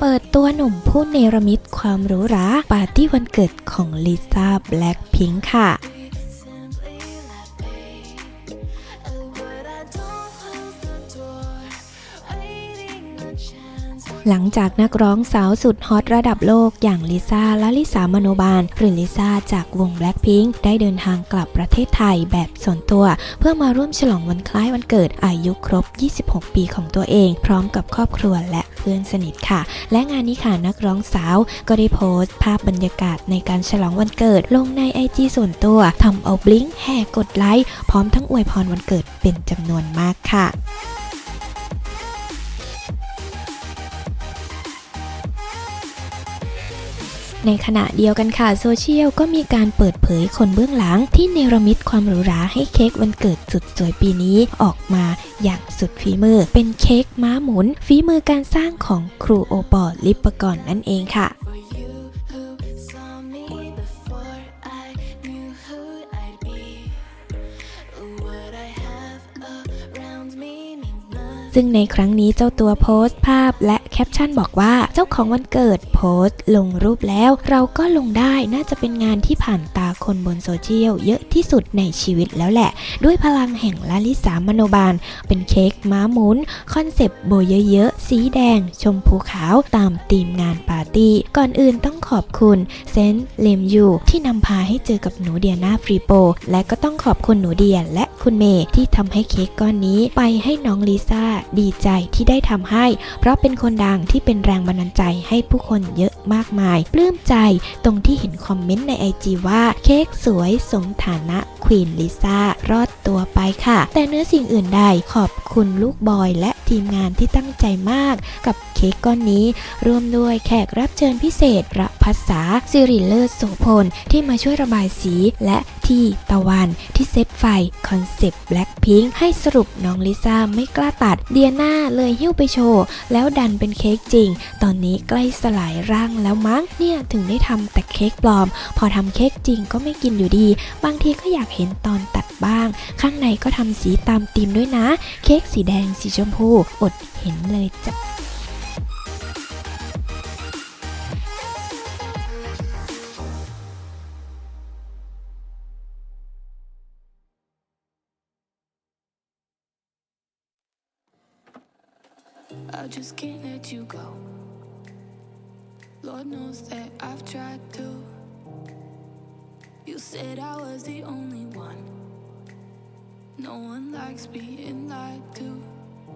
เปิดตัวหนุ่มผู้เนรมิตความหรูหราปาร์ตี้วันเกิดของลิซ่าแบล็คพิงค์ค่ะ หลังจากนักร้องสาวสุดฮอตระดับโลกอย่างลิซ่าและลิสามโนบาล หรือลิซ่าจากวง Blackpink ได้เดินทางกลับประเทศไทยแบบส่วนตัว เพื่อมาร่วมฉลองวันคล้ายวันเกิดอายุครบ 26 ปีของตัวเอง พร้อมกับครอบครัวและเพื่อนสนิทค่ะ และงานนี้ค่ะนักร้องสาวก็ได้โพสต์ ภาพบรรยากาศในการฉลองวันเกิด ลงในไอจีส่วนตัวทำเอาบลิงแห่กดไลค์พร้อมทั้งอวยพรวันเกิดเป็นจำนวนมากค่ะ ในขณะเดียวกันค่ะโซเชียลก็มีการเปิดเผยคนเบื้องหลัง ที่เนรมิตความหรูหราให้เค้กวันเกิดสุดสวยปีนี้ออกมาอย่างสุดฝีมือ เป็นเค้กม้าหมุน ฝีมือการสร้างของครูโอปอล์ลิปปกรณ์นั่นเองค่ะ For you who saw me before I knew who I'd be. What I have around me means nothing. ซึ่งในครั้งนี้เจ้าตัวโพสต์ภาพและแค ปชั่นบอกว่าเจ้าของวันเกิดโพสต์ลงรูปแล้ว เราก็ลงได้น่าจะเป็นงานที่ผ่านตาคนบนโซเชียลเยอะที่สุดในชีวิตแล้วแหละ ด้วยพลังแห่งลาลิสามโนบาล เป็นเค้กม้าหมุน คอนเซปต์โบเยอะๆ สีแดง ชมพูขาวตามธีมงานปาร์ตี้ ก่อนอื่นต้อง ขอบคุณเซนต์เลมยูที่นำพาให้เจอกับหนูเดียนาฟรีโป และก็ต้องขอบคุณหนูเดียและคุณเมย์ที่ทำให้เค้กก้อนนี้ไปให้น้องลิซ่าดีใจที่ได้ทำให้ เพราะเป็นคนดังที่เป็นแรงบันดาลใจให้ผู้คนเยอะมากมาย ปลื้มใจตรงที่เห็นคอมเมนต์ในไอจีว่าเค้กสวยสมฐานะควีนลิซ่ารอด ไปค่ะ แต่เนื้อสิ่งอื่นใดขอบคุณลูกบอยและทีมงานที่ตั้งใจมากกับเค้กก้อนนี้ ร่วมด้วยแขกรับเชิญพิเศษระพัสสาสิริเลิศโสพลที่มาช่วยระบายสีและที่ตะวันที่เซต ไฟคอนเซปต์แบล็คพิงค์ให้สรุปน้องลิซ่าไม่กล้าตัด เดียนาเลยหิ้วไปโชว์ แล้วดันเป็นเค้กจริง ตอนนี้ใกล้สลายร่างแล้วมั้ง เนี่ยถึงได้ทำแต่เค้กปลอม พอทำเค้กจริงก็ไม่กินอยู่ดี บางทีก็อยากเห็นตอนตัดบ้าง ข้างในก็ทำสีตามธีมด้วยนะ เค้กสีแดงสีชมพู อดเห็นเลยจ้ะ I just can't let you go. Lord knows that I've tried to. You said I was the only one. No one likes being lied to.